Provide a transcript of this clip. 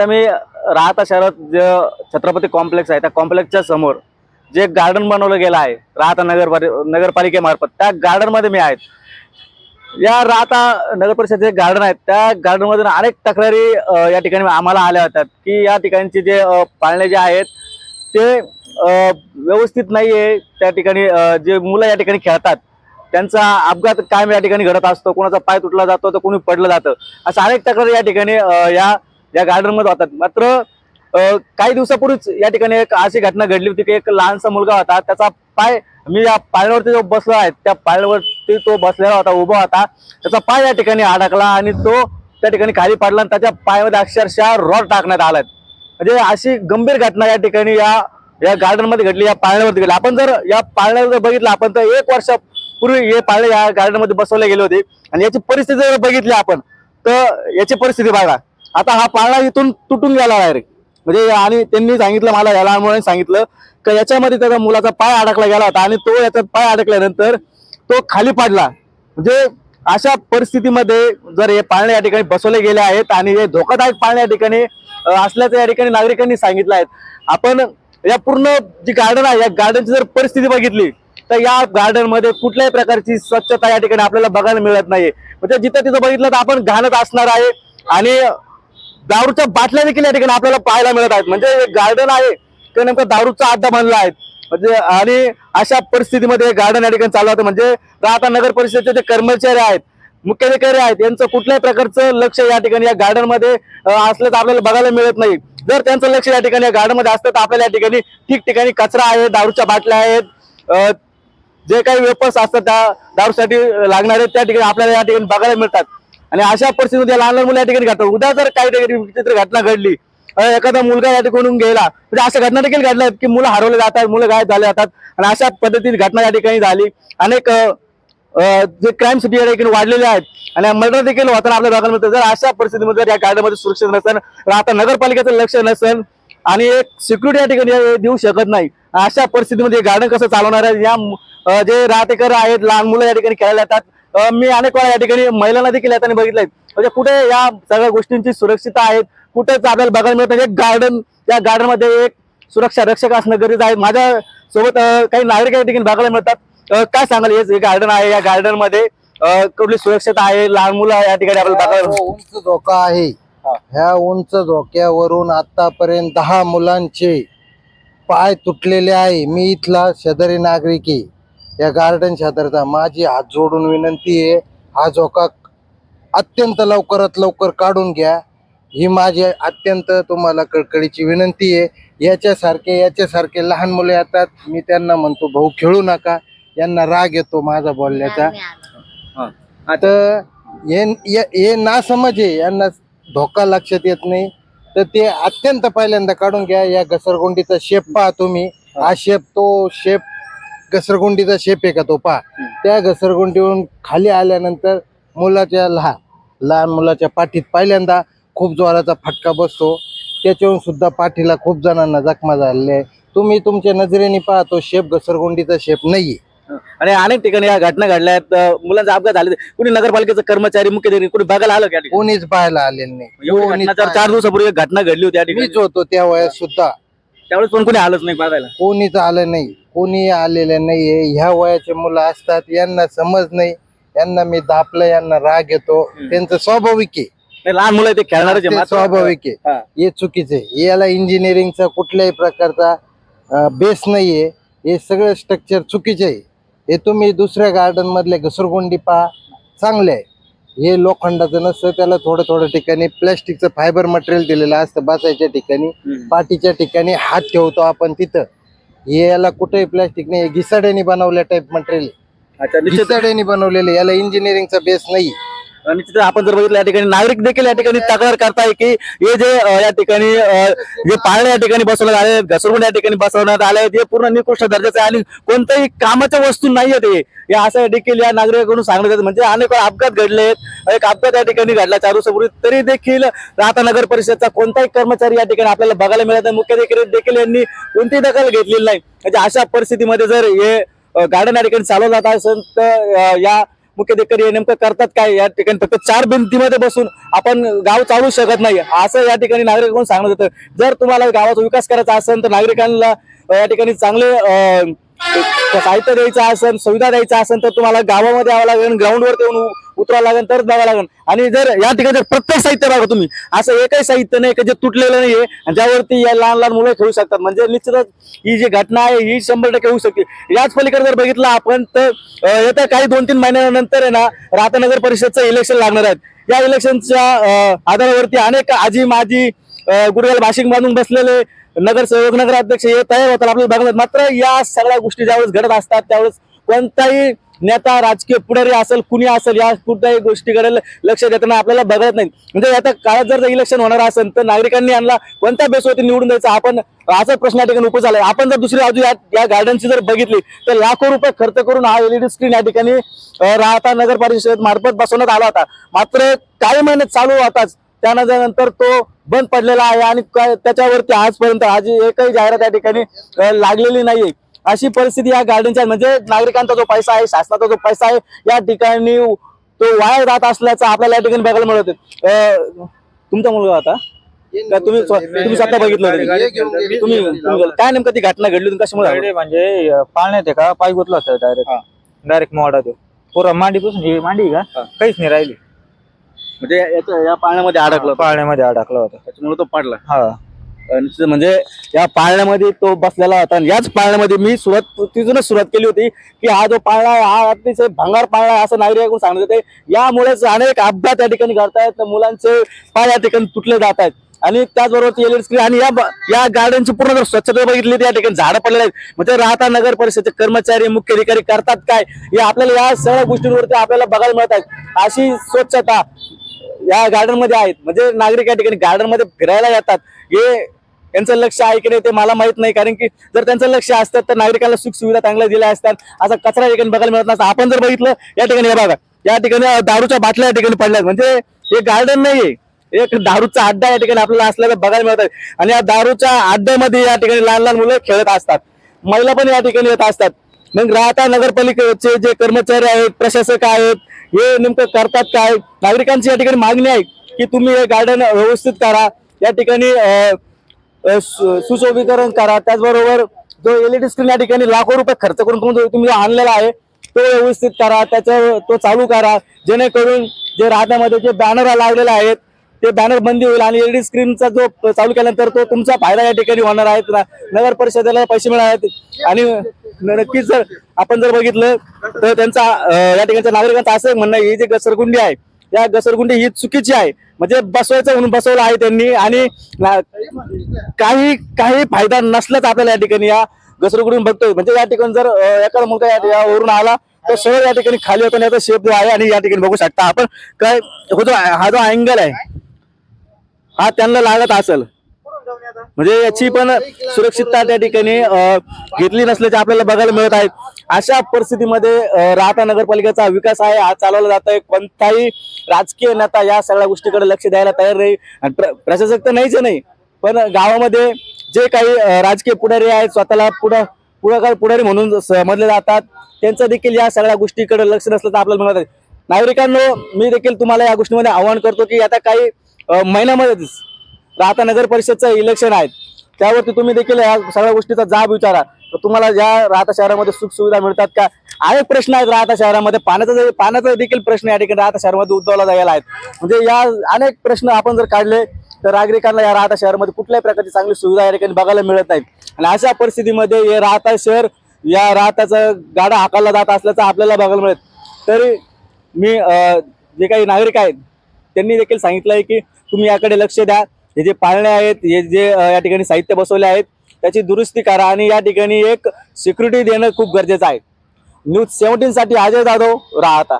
सध्या मी राहता शहरात जे छत्रपती कॉम्प्लेक्स आहे त्या कॉम्प्लेक्सच्या समोर जे गार्डन बनवलं गेलं आहे राहता नगर नगरपालिकेमार्फत त्या गार्डनमध्ये मी आहेत या राहता नगर परिषद जे गार्डन आहेत त्या गार्डनमधून अनेक तक्रारी या ठिकाणी आम्हाला आल्या होत्या की या ठिकाणचे जे पाळणे जे आहेत ते व्यवस्थित नाही आहे त्या ठिकाणी जे मुलं या ठिकाणी खेळतात त्यांचा अपघात कायम या ठिकाणी घडत असतो. कोणाचा पाय तुटला जातो तर कोणी पडलं जातं. अशा अनेक तक्रारी या ठिकाणी या या गार्डनमध्ये होतात. मात्र काही दिवसापूर्वीच या ठिकाणी एक अशी घटना घडली होती की एक लहानसा मुलगा होता. त्याचा पाय मी या पाळण्यावरती जो बसलो आहे त्या पाळण्यावरती तो बसलेला होता उभा होता. त्याचा पाय या ठिकाणी अडकला आणि तो त्या ठिकाणी खाली पडला आणि त्याच्या पायामध्ये अक्षरशः रॉड टाकण्यात आलाय. म्हणजे अशी गंभीर घटना या ठिकाणी या या गार्डनमध्ये घडली या पाळण्यावरती घडली. आपण जर या पाळण्यावर जर बघितलं आपण तर एक वर्षापूर्वी हे पाळणे या गार्डनमध्ये बसवले गेले होते. आणि याची परिस्थिती जर बघितली आपण तर याची परिस्थिती बघा. आता हा पाळणा इथून तुटून गेला डायरेक्ट म्हणजे आणि त्यांनी सांगितलं मला या लहान मुलांनी सांगितलं की याच्यामध्ये त्याचा मुलाचा पाय अडकला गेला होता आणि तो याच्यात पाय अडकल्यानंतर तो खाली पडला. म्हणजे अशा परिस्थितीमध्ये जर हे पाळणे या ठिकाणी बसवले गेले आहेत आणि हे धोकादायक पाळणे या ठिकाणी असल्याचं या ठिकाणी नागरिकांनी सांगितलं आहे. आपण या पूर्ण जी गार्डन आहे या गार्डनची जर परिस्थिती बघितली तर या गार्डनमध्ये कुठल्याही प्रकारची स्वच्छता या ठिकाणी आपल्याला बघायला मिळत नाही म्हणजे जिथं तिथं बघितलं तर आपण घाणत असणार आहे आणि दारूच्या बाटल्या देखील या ठिकाणी आपल्याला पाहायला मिळत आहेत. म्हणजे एक गार्डन आहे. ते नेमकं दारूचा अड्डा बनला आहे. म्हणजे आणि अशा परिस्थितीमध्ये गार्डन या ठिकाणी चालू होतं. म्हणजे आता नगर परिषदेचे जे कर्मचारी आहेत मुख्याधिकारी आहेत यांचं कुठल्याही प्रकारचं लक्ष या ठिकाणी या गार्डनमध्ये तर असल्याचं आपल्याला बघायला मिळत नाही. जर त्यांचं लक्ष या ठिकाणी या गार्डनमध्ये असतं तर आपल्याला या ठिकाणी ठिकठिकाणी कचरा आहे दारूच्या बाटल्या आहेत. जे काही वेपर्स असतात त्या दारूसाठी लागणारे त्या ठिकाणी आपल्याला या ठिकाणी बघायला मिळतात. आणि अशा परिस्थितीमध्ये लहान लहान मुलं या ठिकाणी घडतात उद्या जर काही ठिकाणी विचित्र घटना घडली एखादा मुलगा या ठिकाणी गेला म्हणजे अशा घटना देखील घडल्या आहेत की मुलं हरवले जातात मुलं गायब झाले जातात. आणि अशा पद्धतीने घटना या ठिकाणी झाली. अनेक जे क्राईम या ठिकाणी वाढलेले आहेत. आणि मर्डर देखील होताना आपल्या भागामध्ये जर अशा परिस्थितीमध्ये जर या गाड्यामध्ये सुरक्षित नसेल आता नगरपालिकेचं लक्ष नसेल आणि एक सिक्युरिटी या ठिकाणी देऊ शकत नाही अशा परिस्थितीमध्ये गार्डन कसं चालवणार आहे? या जे राहतेकर आहेत लहान मुलं या ठिकाणी खेळायला येतात. मी अनेक वेळा या ठिकाणी महिलांना देखील येताना बघितलंय. म्हणजे कुठे या सगळ्या गोष्टींची सुरक्षितता आहेत कुठेच आपल्याला बघायला मिळत नाही. गार्डन या गार्डनमध्ये एक सुरक्षा रक्षक असणं गरजेचं आहे. माझ्या सोबत काही नागरिक या ठिकाणी बघायला मिळतात. काय सांगाल? हे गार्डन आहे या गार्डनमध्ये अं, कुठली सुरक्षता आहे? लहान मुलं या ठिकाणी आपल्याला बघायला उंच धोका आहे. ह्या उंच धोक्यावरून आतापर्यंत दहा मुलांचे पाय तुटलेले आहे. मी इथला शेजारी नागरिक आहे. या गार्डन शेजारचा माझी हात जोडून विनंती आहे हा धोका अत्यंत लवकरात लवकर काढून घ्या. ही माझी अत्यंत तुम्हाला कळकळीची विनंती आहे. याच्यासारखे याच्यासारखे लहान मुले येतात. मी त्यांना म्हणतो भाऊ खेळू नका. यांना राग येतो माझा बोलण्याचा. तर हे. हे- हे नासमज आहे. यांना धोका लक्षात येत नाही. तर ते अत्यंत पहिल्यांदा काढून घ्या. या घसरगुंडीचा शेप पहा तुम्ही. हा. शेप तो शेप घसरगुंडीचा शेप आहे का तो? पहा. त्या घसरगुंडीवरून खाली आल्यानंतर मुलाच्या लहान लहान मुलाच्या पाठीत पहिल्यांदा खूप जोराचा फटका बसतो. त्याच्यावरून सुद्धा पाठीला खूप जणांना जखमा झालेल्या आहे तुम्ही तुमच्या नजरेने पहा तो शेप घसरगुंडीचा शेप नाहीये. आणि अनेक ठिकाणी या घटना घडल्या आहेत. मुलांचा अपघात झाले. कुणी नगरपालिकेचं कर्मचारी मुख्याधिकारी कुणी बघायला आलं का? कोणीच पाहायला आलेलं नाही. चार- दिवसापूर्वी एक घटना घडली होती होतो त्या वयात सुद्धा. त्यावेळेस पण कोणी आलंच नाही बघायला. कोणीच आलं नाही. कोणी आलेलं नाहीये. ह्या वयाचे मुलं असतात यांना समज नाही. यांना मी दापलं यांना राग येतो. त्यांचं स्वाभाविक आहे. नाही, लहान मुलं ते खेळणारच ते आहे मात्र- स्वाभाविक आहे. हा. चुकीचं याला इंजिनिअरिंगचा कुठल्याही प्रकारचा बेस नाहीये. हे सगळं स्ट्रक्चर चुकीचे आहे. हे तुम्ही दुसऱ्या गार्डन मधले घसरगुंडी पहा. चांगले आहे. हे लोखंडाचं नसतं. त्याला थोडं थोडं ठिकाणी प्लॅस्टिकचं फायबर मटेरियल दिलेलं असतं. बसायच्या ठिकाणी हम्म. पाठीच्या ठिकाणी हात ठेवतो आपण तिथं. हे याला कुठेही प्लॅस्टिक नाही घिसाड्याने बनवल्या टाईप मटेरियल अच्छा निश्चित घिसाड्याने बनवलेले याला इंजिनिअरिंगचा बेस नाही. आणि तिथे आपण जर बघितलं या ठिकाणी नागरिक देखील या ठिकाणी तक्रार करताय की हे जे या ठिकाणी जे पाळणे या ठिकाणी बसवण्यात आले आहेत, घसरगुंड या ठिकाणी बसवण्यात आले आहेत, हे पूर्ण निकृष्ट दर्जाचे आहे आणि कोणत्याही कामाच्या वस्तू नाही आहेत हे. असं देखील या नागरिकांकडून सांगण्यात येत. म्हणजे अनेक अपघात घडले आहेत. एक अपघात या ठिकाणी घडला चार दिवसापूर्वी तरी देखील राहता नगर परिषदचा कोणताही कर्मचारी या ठिकाणी आपल्याला बघायला मिळत नाही. मुख्याधिकारी देखील यांनी कोणतीही दखल घेतलेली नाही. म्हणजे अशा परिस्थितीमध्ये जर हे गार्डन या ठिकाणी चालवलं जात असेल तर या मुख्याधिकारी हे नेमकं करतात काय? या ठिकाणी फक्त चार भिंतीमध्ये बसून आपण गाव चालू शकत नाही. असं या ठिकाणी नागरिकांना सांगण्यात येतं. जर तुम्हाला गावाचा विकास करायचा असेल तर नागरिकांना या ठिकाणी चांगले साहित्य द्यायचं असेल सुविधा द्यायचं असेल तर तुम्हाला गावामध्ये यावं लागेल ग्राउंडवर येऊन उतरावं लागेल तरच बघावं लागेल. आणि जर या ठिकाणी जर प्रत्येक साहित्य बघा तुम्ही असं एकही साहित्य नाही का जे तुटलेलं नाहीये आणि ज्यावरती या लहान लहान मुलं खेळू शकतात. म्हणजे निश्चितच ही जी घटना आहे ही शंभर टक्के होऊ शकते. याच पलीकडे जर बघितलं आपण तर येत्या काही दोन तीन महिन्यानंतर आहे ना राहता नगर परिषदचं इलेक्शन लागणार आहेत. या इलेक्शनच्या आधारावरती अनेक आजी माजी गुरुगाल भाषिक बांधून बसलेले नगरसेवक नगराध्यक्ष हे तयार होतात आपल्याला बघणार मात्र या सगळ्या गोष्टी ज्यावेळेस घडत असतात त्यावेळेस कोणताही नेता राजकीय पुढारी असेल कुणी असेल या कुठल्याही गोष्टीकडे लक्ष देताना आपल्याला बघत नाही म्हणजे आता काळात जर इलेक्शन होणार असेल तर नागरिकांनी यांना कोणत्या बेसवरती निवडून द्यायचं? आपण असा प्रश्न या ठिकाणी उपयोग झालाय. आपण जर दुसरी बाजू या गार्डनची जर बघितली तर लाखो रुपये खर्च करून हा एलईडी स्क्रीन या ठिकाणी राहता नगर परिषद मार्फत बसवण्यात आला होता. मात्र काही महिने चालू होताच. त्यानंतर तो बंद पडलेला आहे आणि काय- त्याच्यावरती आजपर्यंत आज एकही जाहिरात या ठिकाणी लागलेली नाहीये. अशी परिस्थिती या गार्डनच्या म्हणजे नागरिकांचा जो पैसा आहे शासनाचा जो पैसा आहे या ठिकाणी तो वाया जात असल्याचं आपल्याला या ठिकाणी बघायला मिळत आहे. तुमचा मुलगा होता? का तुम्ही स्व- तुम्ही स्वतः बघितलं. तुम्ही काय नेमकं ती घटना घडली होती कशामुळे म्हणजे पाळण्यात आहे का? पाय गुतला होता डायरेक्ट डायरेक्ट मोडा तो पुरा मांडीपासून ही मांडी आहे. का? काहीच नाही राहिली. म्हणजे या पाळण्यामध्ये अडकला होता. पाळण्यामध्ये अडकला होता. त्याच्यामुळे तो पडला. हा. म्हणजे या पाळण्यामध्ये तो बसलेला होता. आणि याच पाळण्यामध्ये मी सुरुवात तिथूनच सुरुवात केली होती की हा जो पाळणा आहे हा अतिशय भंगार पाळणा आहे असं नागरिकांकडून सांगत होते यामुळेच अनेक अपघात या ठिकाणी घडतायत मुलांचे पाय या ठिकाणी तुटले जात आहेत. आणि त्याचबरोबर एलईडी स्क्रीन आणि या ब- या गार्डनची पूर्ण जर स्वच्छता बघितली तर या ठिकाणी झाडं पडलेले आहेत. म्हणजे राहता नगर परिषदेचे कर्मचारी मुख्य अधिकारी करतात काय? या आपल्याला या सगळ्या गोष्टींवरती आपल्याला बघायला मिळत आहेत. अशी स्वच्छता या गार्डनमध्ये आहेत. म्हणजे नागरिक या ठिकाणी गार्डनमध्ये फिरायला येतात हे यांचं लक्ष आहे की नाही ते मला माहीत नाही. कारण की जर त्यांचं लक्ष असतं तर नागरिकांना सुख सुविधा चांगल्या दिल्या असतात असा कचरा या ठिकाणी बघायला मिळत नसता. आपण जर बघितलं या ठिकाणी हे बघा. या ठिकाणी दारूच्या बाटल्या या ठिकाणी पडल्यात. म्हणजे हे गार्डन नाहीये. एक दारूचा अड्डा या ठिकाणी आपल्याला असल्याचं बघायला मिळत आहे. आणि या दारूच्या अड्ड्यामध्ये या ठिकाणी लहान लहान मुलं खेळत असतात. महिला पण या ठिकाणी येत असतात. मग राहता नगरपालिकेचे जे कर्मचारी आहेत प्रशासक आहेत हे नेमकं करतात काय? नागरिकांची या ठिकाणी मागणी आहे की तुम्ही हे गार्डन व्यवस्थित करा. या ठिकाणी सुशोभीकरण करा. त्याचबरोबर जो एलईडी स्क्रीन या ठिकाणी लाखो रुपये खर्च करून तुम्ही जो- तुम्ही आणलेला आहे तो व्यवस्थित करा. त्याचं तो चालू करा. जेणेकरून जे राहण्यामध्ये जे बॅनर लावलेले आहेत ते बॅनर बंदी होईल आणि एलईडी स्क्रीनचा जो चालू केल्यानंतर तो तुमचा फायदा या ठिकाणी होणार आहे. ना- नगर परिषदेला पैसे मिळणार आहेत आणि नक्कीच जर आपण जर बघितलं तर त्यांचा या ठिकाणच्या नागरिकांचं असं म्हणणं आहे ही जी घसरगुंडी आहे या घसरगुंडी ही चुकीची आहे. म्हणजे बसवायचं म्हणून बसवलं आहे त्यांनी आणि काही काही फायदा नसल्याच आपल्याला या ठिकाणी या घसरगुंडून बघतोय. म्हणजे या ठिकाणी जर एखादा मुलगा या- यावरून आला तर सरळ या ठिकाणी खाली होतो याचा शेप जो आहे आणि या ठिकाणी बघू शकता. आपण काय हो जो हा जो अँगल आहे हा त्यांना लागत असेल. म्हणजे याची पण सुरक्षितता त्या ठिकाणी घेतली नसल्याचे आपल्याला बघायला मिळत आहे अशा परिस्थितीमध्ये राहता नगरपालिकेचा विकास आहे हा चालवला जात आहे. कोणताही राजकीय नेता या सगळ्या गोष्टीकडे लक्ष द्यायला तयार नाही. प्र- प्रशासक तर नाहीच नाही. पण गावामध्ये जे काही राजकीय पुढारी आहेत स्वतःला पुढं पुढाकार पुढारी म्हणून समजले जातात. त्यांचं देखील या सगळ्या गोष्टीकडे लक्ष नसल्याचं आपल्याला मिळत आहे. नागरिकांनो मी देखील तुम्हाला या गोष्टीमध्ये आवाहन करतो की आता काही महिन्यामध्येच तर राहता नगर परिषदचं इलेक्शन आहे त्यावरती तुम्ही देखील या सगळ्या गोष्टीचा जाब विचारा. तर तुम्हाला या राहता शहरामध्ये सुख सुविधा मिळतात का? अनेक प्रश्न आहेत राहता शहरामध्ये. पाण्याचा पाण्याचा देखील प्रश्न या ठिकाणी राहता शहरामध्ये उद्भवला जायला आहेत म्हणजे या अनेक प्रश्न आपण जर काढले तर नागरिकांना या राहता शहरामध्ये कुठल्याही प्रकारची चांगली सुविधा या ठिकाणी बघायला मिळत नाही आणि अशा परिस्थितीमध्ये हे राहता शहर या राहताचं गाडा हाकाला जात असल्याचं आपल्याला बघायला मिळत. तरी मी जे काही नागरिक आहेत त्यांनी देखील सांगितलं आहे की तुम्ही याकडे लक्ष द्या. हे जे पाळणे आहेत हे जे या ठिकाणी साहित्य बसवले आहेत त्याची दुरुस्ती करा आणि या ठिकाणी एक सिक्युरिटी देणं खूप गरजेचं आहे. न्यूज सेव्हन्टीन साठी अजय जाधव राहता.